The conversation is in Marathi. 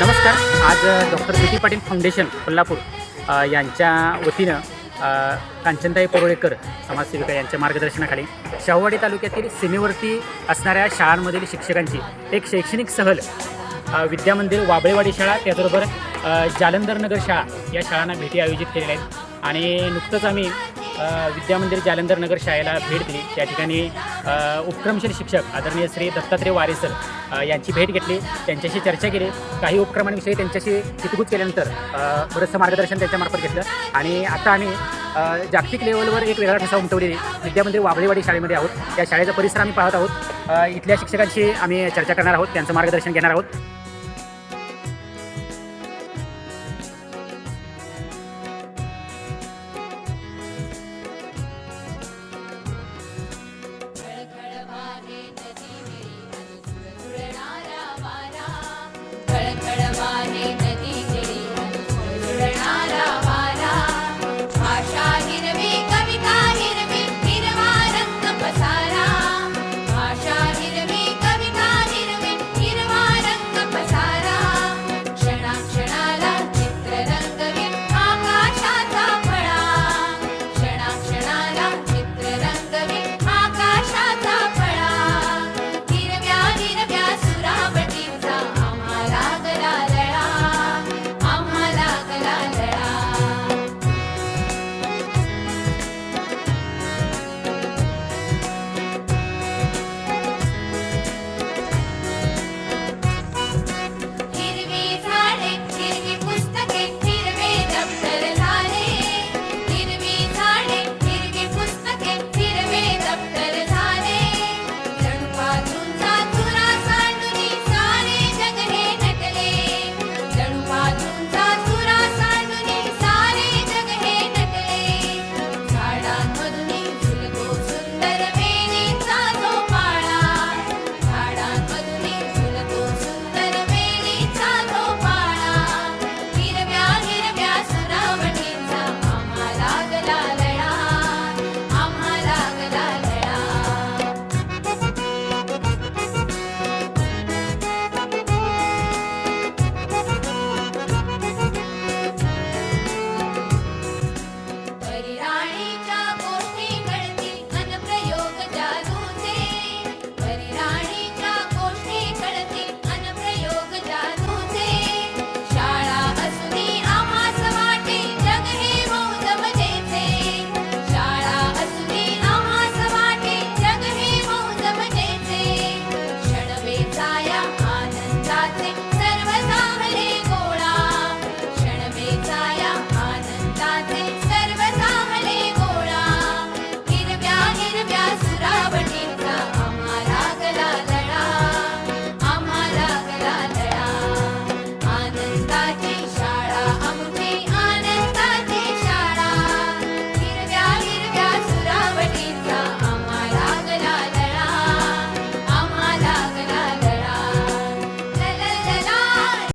नमस्कार. आज डॉक्टर ज्योती पाटील फाउंडेशन कोल्हापूर यांच्या वतीनं कांचनताई परोळेकर समाजसेविका यांच्या मार्गदर्शनाखाली शाहूवाडी तालुक्यातील सीमेवरती असणाऱ्या शाळांमधील शिक्षकांची एक शैक्षणिक सहल विद्यामंदिर वाबळेवाडी शाळा त्याचबरोबर जालंधरनगर शाळा या शाळांना भेटी आयोजित केलेल्या आहेत. आणि नुकतंच आम्ही विद्यामंदिर जालंधर नगर शाळेला भेट दिली. त्या ठिकाणी उपक्रमशील शिक्षक आदरणीय श्री दत्तात्रय वारे सर यांची भेट घेतली. त्यांच्याशी चर्चा केली. काही उपक्रमांविषयी त्यांच्याशी हितगुज केल्यानंतर बरंचसं मार्गदर्शन त्यांच्यामार्फत घेतलं. आणि आता आम्ही जागतिक लेवलवर एक वेगळा ठसा उमटवलेली विद्यामंदिर वाबळेवाडी शाळेमध्ये आहोत. त्या शाळेचा परिसर आम्ही पाहत आहोत. इथल्या शिक्षकांशी आम्ही चर्चा करणार आहोत. त्यांचं मार्गदर्शन घेणार आहोत.